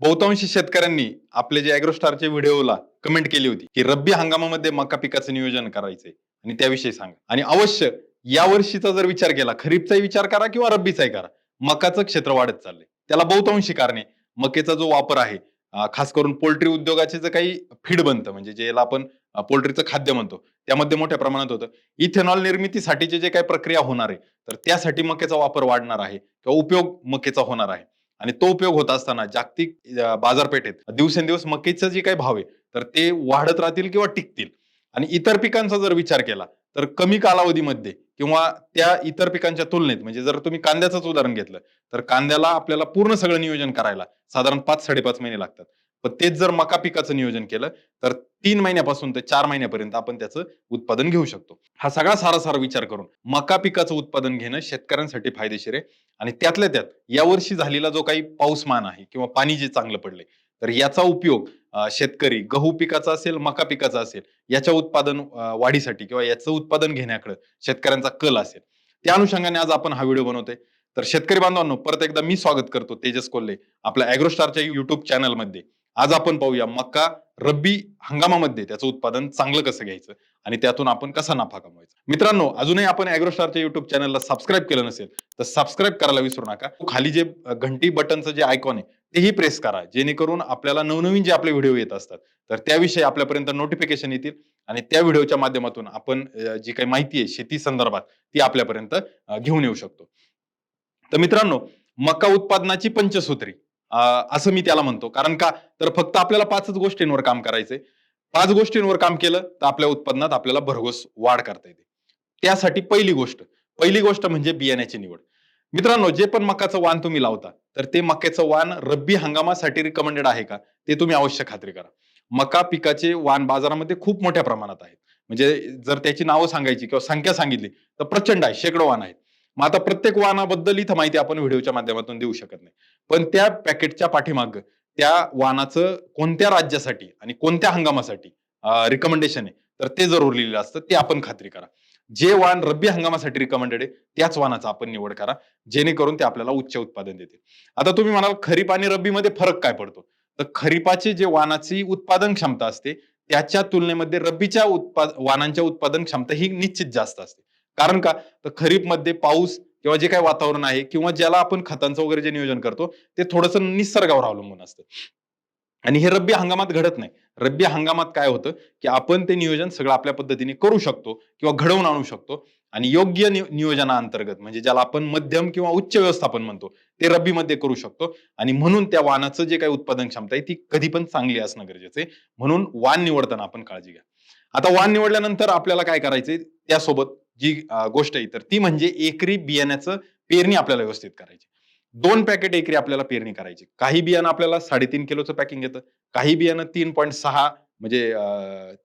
बहुतांशी शेतकऱ्यांनी आपले जे अॅग्रोस्टारच्या व्हिडिओला कमेंट केली होती की रब्बी हंगामामध्ये मका पिकाचं नियोजन करायचंय आणि त्याविषयी सांगा. आणि अवश्य या वर्षीचा जर विचार केला खरीपचाही विचार करा किंवा रब्बीचाही करा मकाचं क्षेत्र वाढत चाललंय. त्याला बहुतांशी कारणे. मकेचा जो वापर आहे खास करून पोल्ट्री उद्योगाचे जे काही फीड बनतं म्हणजे जे याला आपण पोल्ट्रीचं खाद्य म्हणतो त्यामध्ये मोठ्या प्रमाणात होतं. इथेनॉल निर्मितीसाठीचे जे काही प्रक्रिया होणार आहे तर त्यासाठी मकेचा वापर वाढणार आहे किंवा उपयोग मकेचा होणार आहे. आणि तो उपयोग होत असताना जागतिक बाजारपेठेत दिवसेंदिवस मकेचा जे काही भाव आहे तर ते वाढत राहतील किंवा टिकतील. आणि इतर पिकांचा जर विचार केला तर कमी कालावधीमध्ये किंवा त्या इतर पिकांच्या तुलनेत म्हणजे जर तुम्ही कांद्याचंच उदाहरण घेतलं तर कांद्याला आपल्याला पूर्ण सगळं नियोजन करायला साधारण पाच साडेपाच महिने लागतात. पण तेच जर मका पिकाचं नियोजन केलं तर तीन महिन्यापासून ते चार महिन्यापर्यंत आपण त्याचं उत्पादन घेऊ शकतो. हा सगळा सारासार विचार करून मका पिकाचं उत्पादन घेणं शेतकऱ्यांसाठी फायदेशीर आहे. आणि त्यातल्या त्यात यावर्षी झालेला जो काही पाऊसमान आहे किंवा पाणी जे चांगलं पडले तर याचा उपयोग शेतकरी गहू पिकाचा असेल मका पिकाचा असेल याच्या उत्पादन वाढीसाठी किंवा याचं उत्पादन घेण्याकडे शेतकऱ्यांचा कल असेल. त्या अनुषंगाने आज आपण हा व्हिडिओ बनवतोय. तर शेतकरी बांधवांनो परत एकदा मी स्वागत करतो तेजस कोल्हे आपल्या अॅग्रोस्टारच्या युट्यूब चॅनलमध्ये आज आपण पाहूया मका रब्बी हंगामामध्ये त्याचं उत्पादन चांगलं कसं घ्यायचं आणि त्यातून आपण कसा नफा कमवायचा? मित्रांनो अजूनही आपण अॅग्रोस्टारच्या युट्यूब चॅनलला सबस्क्राईब केलं नसेल तर सबस्क्राईब करायला विसरू नका. खाली जे घंटी बटनचं जे आयकॉन आहे तेही प्रेस करा जेणेकरून आपल्याला नवनवीन जे आपले व्हिडिओ येत असतात तर त्याविषयी आपल्यापर्यंत नोटिफिकेशन येतील आणि त्या व्हिडिओच्या माध्यमातून आपण जी काही माहिती आहे शेती संदर्भात ती आपल्यापर्यंत घेऊन येऊ शकतो. तर मित्रांनो मका उत्पादनाची पंचसूत्री. असं मी त्याला म्हणतो. कारण का? तर फक्त आपल्याला पाचच गोष्टींवर काम करायचंय. पाच गोष्टींवर काम केलं तर आपल्या उत्पन्नात आपल्याला भरघोस वाढ करता येते. त्यासाठी पहिली गोष्ट पहिली गोष्ट म्हणजे बियाण्याची निवड. मित्रांनो जे पण मकाचं वाण तुम्ही लावता तर ते मक्याचं वाण रब्बी हंगामासाठी रिकमेंडेड आहे का? ते तुम्ही अवश्य खात्री करा. मका पिकाचे वाण बाजारामध्ये खूप मोठ्या प्रमाणात आहेत. म्हणजे जर त्याची नावं सांगायची किंवा संख्या सांगितली तर प्रचंड आहे शेकडो वाण आहेत. मग आता प्रत्येक वाहनाबद्दल इथं माहिती आपण व्हिडिओच्या माध्यमातून देऊ शकत नाही. पण त्या पॅकेटच्या पाठीमाग त्या वाहनाचं कोणत्या राज्यासाठी आणि कोणत्या हंगामासाठी रिकमेंडेशन आहे तर ते जरूर लिहिलेलं असतं ते आपण खात्री करा. जे वाण रब्बी हंगामासाठी रिकमेंडेड आहे त्याच वाहनाचा आपण निवड करा जेणेकरून ते आपल्याला उच्च उत्पादन देते आता तुम्ही म्हणाल खरीप आणि रब्बीमध्ये फरक काय पडतो? तर खरीपाचे जे वाणाची उत्पादन क्षमता असते त्याच्या तुलनेमध्ये रब्बीच्या उत्पाद वाहनांच्या उत्पादन क्षमता ही निश्चित जास्त असते. कारण का? तर खरीपमध्ये पाऊस किंवा जे काही वातावरण आहे किंवा ज्याला आपण खतांचं वगैरे जे नियोजन करतो ते थोडंसं निसर्गावर अवलंबून असतं. आणि हे रब्बी हंगामात घडत नाही. रब्बी हंगामात काय होतं की आपण ते नियोजन सगळं आपल्या पद्धतीने करू शकतो किंवा घडवून आणू शकतो. आणि योग्य नियोजनाअंतर्गत म्हणजे ज्याला आपण मध्यम किंवा उच्च व्यवस्थापन म्हणतो ते रब्बीमध्ये करू शकतो. आणि म्हणून त्या वानाचं जे काही उत्पादन क्षमता आहे ती कधी पण चांगली असणं गरजेचं आहे. म्हणून वाण निवडताना आपण काळजी घ्या. आता वाण निवडल्यानंतर आपल्याला काय करायचंय? त्यासोबत जी गोष्ट आहे तर ती म्हणजे एकरी बियाण्याचं पेरणी आपल्याला व्यवस्थित करायची. दोन पॅकेट एकरी आपल्याला पेरणी करायची. काही बियाणं आपल्याला साडेतीन किलोचं पॅकिंग येतं. काही बियाणं तीन पॉईंट सहा म्हणजे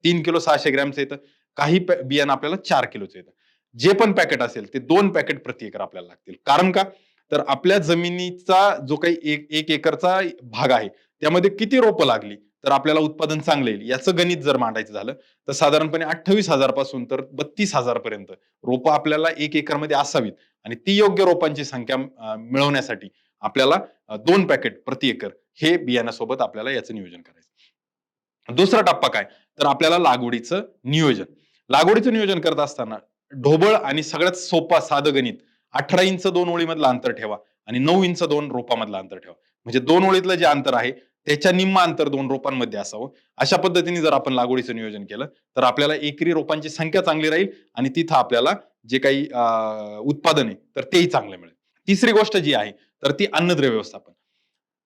तीन किलो सहाशे ग्रॅमचं येतं. काही बियाणं आपल्याला चार किलोचं येतं. जे पण पॅकेट असेल ते दोन पॅकेट प्रति एकर आपल्याला लागतील. कारण का? तर आपल्या जमिनीचा जो काही एक एक एकरचा भाग आहे त्यामध्ये किती रोपं लागली? तर आपल्याला उत्पादन चांगलं येईल. याचं गणित जर मांडायचं झालं तर साधारणपणे अठ्ठावीस हजारपासून तर बत्तीस हजार पर्यंत रोपं आपल्याला एक एकरमध्ये असावीत आणि ती योग्य रोपांची संख्या मिळवण्यासाठी आपल्याला दोन पॅकेट प्रति एकर हे बियाण्यासोबत आपल्याला याचं नियोजन करायचं. दुसरा टप्पा काय? तर आपल्याला लागवडीचं नियोजन. लागवडीचं नियोजन करत असताना ढोबळ आणि सगळ्यात सोपा साधं गणित अठरा इंच दोन ओळीमधलं अंतर ठेवा आणि नऊ इंच दोन रोपामधलं अंतर ठेवा. म्हणजे दोन ओळीतलं जे अंतर आहे त्याच्या निम्म अंतर दोन रोपांमध्ये असावं. अशा पद्धतीने जर आपण लागवडीचं नियोजन केलं तर आपल्याला एकरी रोपांची संख्या चांगली राहील आणि तिथं आपल्याला जे काही अं, उत्पादन आहे तर तेही चांगलं मिळेल. तिसरी गोष्ट जी आहे तर ती अन्नद्रव्य व्यवस्थापन.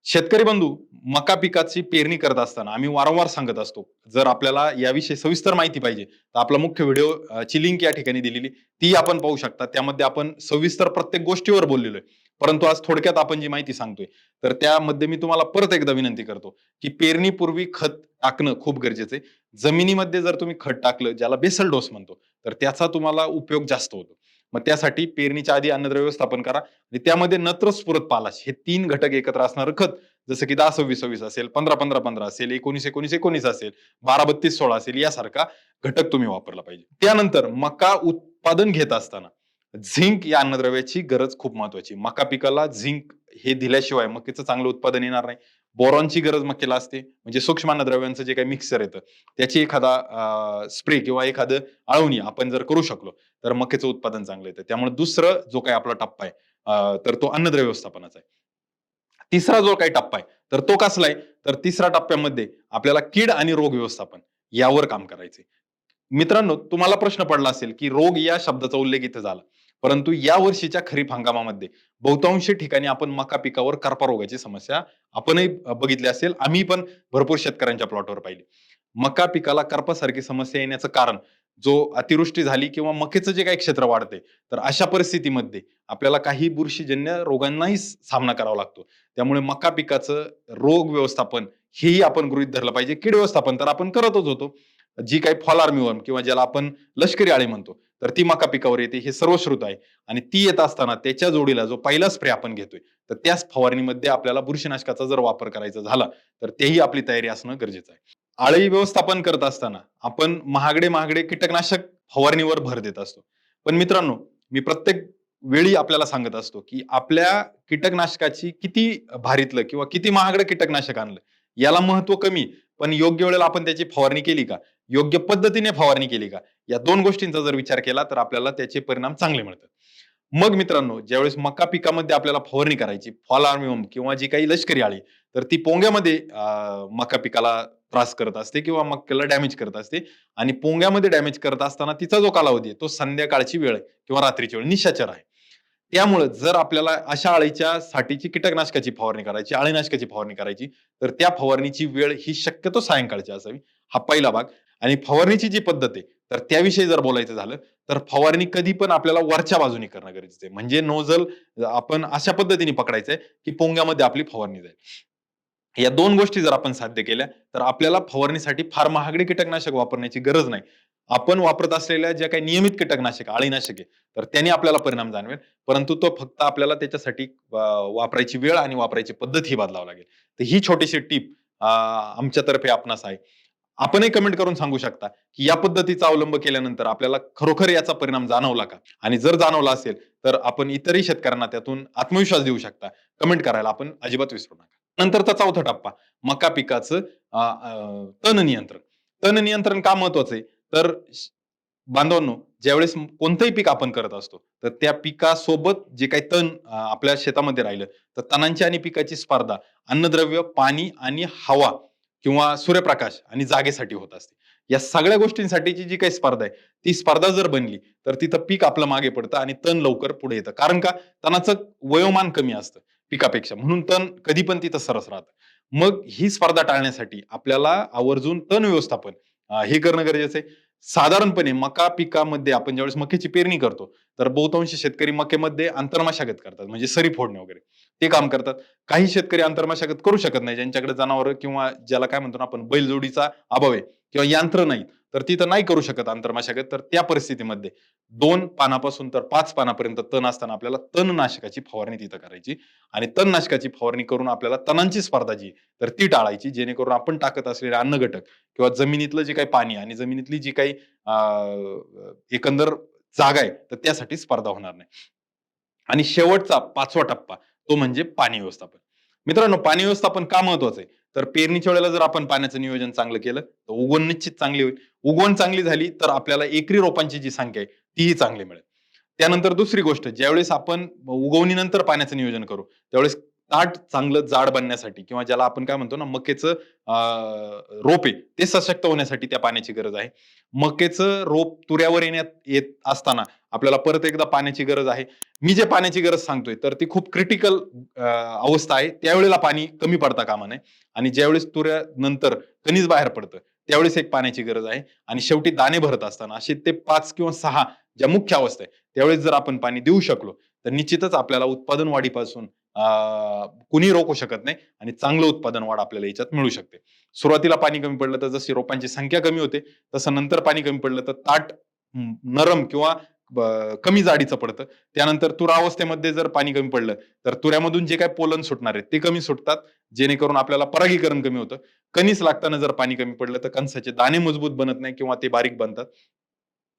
शेतकरी बंधू मका पिकाची पेरणी करत असताना आम्ही वारंवार सांगत असतो जर आपल्याला याविषयी सविस्तर माहिती पाहिजे तर आपला मुख्य व्हिडिओ ची लिंक या ठिकाणी दिलेली ती आपण पाहू शकता. त्यामध्ये आपण सविस्तर प्रत्येक गोष्टीवर बोललेलो आहे. परंतु आज थोडक्यात आपण जी माहिती सांगतोय तर त्यामध्ये मी तुम्हाला परत एकदा विनंती करतो की पेरणीपूर्वी खत टाकणं खूप गरजेचं आहे. जमिनीमध्ये जर तुम्ही खत टाकलं ज्याला बेसल डोस म्हणतो तर त्याचा तुम्हाला उपयोग जास्त होतो. मग त्यासाठी पेरणीच्या आधी अन्नद्रव्य व्यवस्थापन करा आणि त्यामध्ये नत्र स्फुरत पालाश हे तीन घटक एकत्र असणारं खत जसं की दहा सव्वीस सव्वीस असेल पंधरा पंधरा पंधरा असेल एकोणीस एकोणीस एकोणीस असेल बारा बत्तीस सोळा असेल यासारखा घटक तुम्ही वापरला पाहिजे. त्यानंतर मका उत्पादन घेत असताना झिंक या अन्नद्रव्याची गरज खूप महत्वाची मका पिकाला झिंक हे दिल्याशिवाय मकेचं चांगलं उत्पादन येणार नाही. बोरॉनची गरज मक्केला असते. म्हणजे सूक्ष्म अन्नद्रव्यांचं जे काही मिक्सर येतं त्याची एखादा स्प्रे किंवा एखादं आळवणी आपण जर करू शकलो तर मक्याचं उत्पादन चांगलं येतं. त्यामुळे दुसरं जो काही आपला टप्पा आहे तर तो अन्नद्रव्य व्यवस्थापनाचा आहे. तिसरा जो काही टप्पा आहे तर तो कसला आहे? तर तिसऱ्या टप्प्यामध्ये आपल्याला कीड आणि रोग व्यवस्थापन यावर काम करायचे मित्रांनो तुम्हाला प्रश्न पडला असेल की रोग या शब्दाचा उल्लेख इथे झाला. परंतु या वर्षीच्या खरीप हंगामामध्ये बहुतांशी ठिकाणी आपण मका पिकावर करपा रोगाची समस्या आपणही बघितली असेल. आम्ही पण भरपूर शेतकऱ्यांच्या प्लॉटवर पाहिली. मका पिकाला करपासारखी समस्या येण्याचं कारण जो अतिवृष्टी झाली किंवा मकेचं जे काही क्षेत्र वाढते तर अशा परिस्थितीमध्ये आपल्याला काही बुरशीजन्य रोगांनाही सामना करावा लागतो. त्यामुळे मका पिकाचं रोग व्यवस्थापन हेही आपण गृहित धरलं पाहिजे. कीड व्यवस्थापन तर आपण करतच होतो. जी काही फॉलार्मिवर्म किंवा ज्याला आपण लष्करी आळी म्हणतो तर ती मका पिकावर येते हे सर्वश्रुत आहे. आणि ती येत असताना त्याच्या जोडीला जो पहिला स्प्रे आपण घेतोय तर त्याच फवारणीमध्ये आपल्याला बुरशीनाशकाचा जर वापर करायचा झाला तर तेही आपली तयारी असणं गरजेचं आहे. आळी व्यवस्थापन करत असताना आपण महागडे महागडे कीटकनाशक फवारणीवर भर देत असतो. पण मित्रांनो मी प्रत्येक वेळी आपल्याला सांगत असतो की आपल्या कीटकनाशकाची किती भारीतलं किंवा किती महागडं कीटकनाशक आणलं याला महत्त्व कमी पण योग्य वेळेला आपण त्याची फवारणी केली का? योग्य पद्धतीने फवारणी केली का? या दोन गोष्टींचा जर विचार केला तर आपल्याला त्याचे परिणाम चांगले मिळतात. मग मित्रांनो ज्यावेळेस मका पिकामध्ये आपल्याला फवारणी करायची फॉल आर्मिवम किंवा जी काही लष्करी आळी तर ती पोंग्यामध्ये मका पिकाला त्रास करत असते किंवा मक्याला डॅमेज करत असते आणि पोंग्यामध्ये डॅमेज करत असताना तिचा जो कालावधी आहे तो संध्याकाळची वेळ किंवा रात्रीची वेळ निशाचर आहे. त्यामुळे जर आपल्याला अशा अळीच्या साठीची कीटकनाशकाची फवारणी करायची अळीनाशकाची फवारणी करायची तर त्या फवारणीची वेळ ही शक्यतो सायंकाळची असावी. हा पहिला भाग. आणि फवारणीची जी पद्धत आहे तर त्याविषयी जर बोलायचं झालं तर फवारणी कधी पण आपल्याला वरच्या बाजूने करणं गरजेचं आहे. म्हणजे नोझल आपण अशा पद्धतीने पकडायचंय की पोंग्यामध्ये आपली फवारणी जाईल. या दोन गोष्टी जर आपण साध्य केल्या तर आपल्याला फवारणीसाठी फार महागडे कीटकनाशक वापरण्याची गरज नाही. आपण वापरत असलेल्या ज्या काही नियमित कीटकनाशक अळीनाशके तर त्याने आपल्याला परिणाम जाणवेल. परंतु तो फक्त आपल्याला त्याच्यासाठी वापरायची वेळ आणि वापरायची पद्धत ही बदलावं लागेल. तर ही छोटीशी टीप आमच्यातर्फे आपणास आहे. आपणही कमेंट करून सांगू शकता की या पद्धतीचा अवलंब केल्यानंतर आपल्याला खरोखर याचा परिणाम जाणवला का? आणि जर जाणवला असेल तर आपण इतरही शेतकऱ्यांना त्यातून आत्मविश्वास देऊ शकता. कमेंट करायला आपण अजिबात विसरू नका. नंतरचा चौथा टप्पा मका पिकाचं तण नियंत्रण. तण नियंत्रण का महत्वाचं आहे? तर बांधवांनो ज्यावेळेस कोणतंही पीक आपण करत असतो तर त्या पिकासोबत जे काही तण आपल्या शेतामध्ये राहिलं तर तणांची आणि पिकाची स्पर्धा अन्नद्रव्य पाणी आणि हवा किंवा सूर्यप्रकाश आणि जागेसाठी होत असते. या सगळ्या गोष्टींसाठीची जी काही स्पर्धा आहे ती स्पर्धा जर बनली तर तिथं पीक आपलं मागे पडतं आणि तण लवकर पुढे येतं. कारण का? तणाचं वयोमान कमी असतं पिकापेक्षा. म्हणून तण कधी पण तिथं सरस राहतं. मग ही स्पर्धा टाळण्यासाठी आपल्याला आवर्जून तण व्यवस्थापन हे करणं गरजेचं आहे. साधारणपणे मका पिकामध्ये आपण ज्यावेळेस मक्याची पेरणी करतो तर बहुतांश शेतकरी मक्यामध्ये आंतरमशागत करतात म्हणजे सरी फोडणे वगैरे. ते काम करतात. काही शेतकरी आंतरमशागत करू शकत नाही ज्यांच्याकडे जनावर किंवा ज्याला काय म्हणतो ना आपण बैलजोडीचा अभाव आहे. किंवा यंत्र नाही तर तिथं नाही करू शकत आंतरमशागत. तर त्या परिस्थितीमध्ये दोन पानापासून तर पाच पानापर्यंत तण असताना आपल्याला तणनाशकाची फवारणी तिथं करायची आणि तणनाशकाची फवारणी करून आपल्याला तणांची स्पर्धा जी तर ती टाळायची जेणेकरून आपण टाकत असलेले अन्न घटक किंवा जमिनीतलं जे काही पाणी आणि जमिनीतली जी काही अं, एकंदर जागा आहे तर त्यासाठी स्पर्धा होणार नाही. आणि शेवटचा पाचवा टप्पा तो म्हणजे पाणी व्यवस्थापन. मित्रांनो पाणी व्यवस्थापन का महत्वाचं आहे? तर पेरणीच्या वेळेला जर आपण पाण्याचं नियोजन चांगलं केलं तर उगवण निश्चित चांगली होईल. उगवण चांगली झाली तर आपल्याला एकरी रोपांची जी संख्या आहे तीही चांगली मिळेल. त्यानंतर दुसरी गोष्ट ज्यावेळेस आपण उगवणीनंतर पाण्याचं नियोजन करू त्यावेळेस ताट चांगलं जाड बनण्यासाठी किंवा ज्याला आपण काय म्हणतो ना मकेचं रोप आहे ते सशक्त होण्यासाठी त्या पाण्याची गरज आहे. मकेचं रोप तुऱ्यावर येण्यात येत असताना आपल्याला परत एकदा पाण्याची गरज आहे. मी जे पाण्याची गरज सांगतोय तर ती खूप क्रिटिकल अवस्था आहे. त्यावेळेला पाणी कमी पडता कामा नये. आणि ज्यावेळेस तुऱ्या नंतर कणीस बाहेर पडतं त्यावेळेस एक पाण्याची गरज आहे. आणि शेवटी दाणे भरत असताना असे ते पाच किंवा सहा ज्या मुख्य अवस्था आहे त्यावेळेस जर आपण पाणी देऊ शकलो तर निश्चितच आपल्याला उत्पादन वाढीपासून कुणी रोखू शकत नाही आणि चांगलं उत्पादन वाढ आपल्याला याच्यात मिळू शकते. सुरुवातीला पाणी कमी पडलं तर जशी रोपांची संख्या कमी होते तसं नंतर पाणी कमी पडलं तर ताट नरम किंवा कमी जाडीचं पडतं. त्यानंतर तुरावस्थेमध्ये जर पाणी कमी पडलं तर तुऱ्यामधून जे काय पोलन सुटणार आहे ते कमी सुटतात जेणेकरून आपल्याला परागीकरण कमी होतं. कणीस लागताना जर पाणी कमी पडलं तर कणसाचे दाणे मजबूत बनत नाही किंवा ते बारीक बनतात.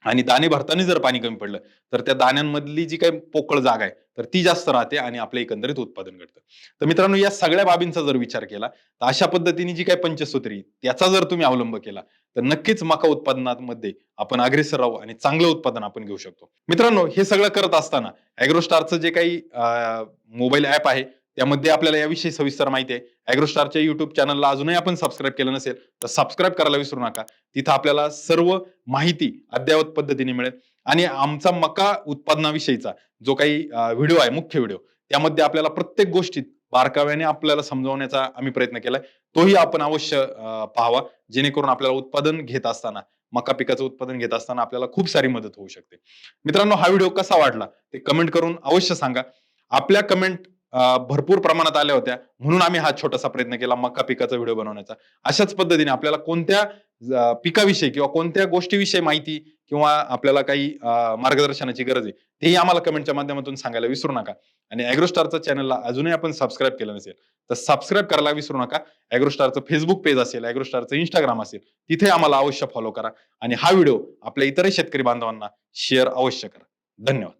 आणि दाणे भरताना जर पाणी कमी पडलं तर त्या दाण्यांमधली जी काही पोकळ जागा आहे तर ती जास्त राहते आणि आपल्या एकंदरीत उत्पादन घडतं. तर मित्रांनो या सगळ्या बाबींचा जर विचार केला तर अशा पद्धतीने जी काही पंचसूत्री त्याचा जर तुम्ही अवलंब केला तर नक्कीच मका उत्पादनामध्ये आपण अग्रेसर राहू आणि चांगलं उत्पादन आपण घेऊ शकतो. मित्रांनो हे सगळं करत असताना अॅग्रोस्टारचं जे काही मोबाईल ऍप आहे त्यामध्ये आपल्याला याविषयी सविस्तर माहिती आहे. अॅग्रोस्टारच्या युट्यूब चॅनलला अजूनही आपण सबस्क्राईब केलं नसेल तर सबस्क्राईब करायला विसरू नका. तिथं आपल्याला सर्व माहिती अद्ययावत पद्धतीने मिळेल. आणि आमचा मका उत्पादनाविषयीचा जो काही व्हिडिओ आहे मुख्य व्हिडिओ त्यामध्ये आपल्याला प्रत्येक गोष्टीत बारकाव्याने आपल्याला समजावण्याचा आम्ही प्रयत्न केलाय. तोही आपण अवश्य पाहावा. जेणेकरून आपल्याला उत्पादन घेत असताना मका पिकाचं उत्पादन घेत असताना आपल्याला खूप सारी मदत होऊ शकते. मित्रांनो हा व्हिडिओ कसा वाटला ते कमेंट करून अवश्य सांगा. आपल्या कमेंट भरपूर प्रमाणात आल्या होत्या. म्हणून आम्ही हा छोटासा प्रयत्न केला मका पिकाचा व्हिडिओ बनवण्याचा. अशाच पद्धतीने आपल्याला कोणत्या पिकाविषयी किंवा कोणत्या गोष्टीविषयी माहिती किंवा आपल्याला काही मार्गदर्शनाची गरज आहे तेही आम्हाला कमेंटच्या माध्यमातून सांगायला विसरू नका. आणि अॅग्रोस्टारच्या चॅनलला अजूनही आपण सबस्क्राईब केलं नसेल तर सबस्क्राईब करायला विसरू नका. अॅग्रोस्टारचं फेसबुक पेज असेल अॅग्रोस्टारचं इंस्टाग्राम असेल तिथे आम्हाला अवश्य फॉलो करा. आणि हा व्हिडिओ आपल्या इतरही शेतकरी बांधवांना शेअर अवश्य करा. धन्यवाद.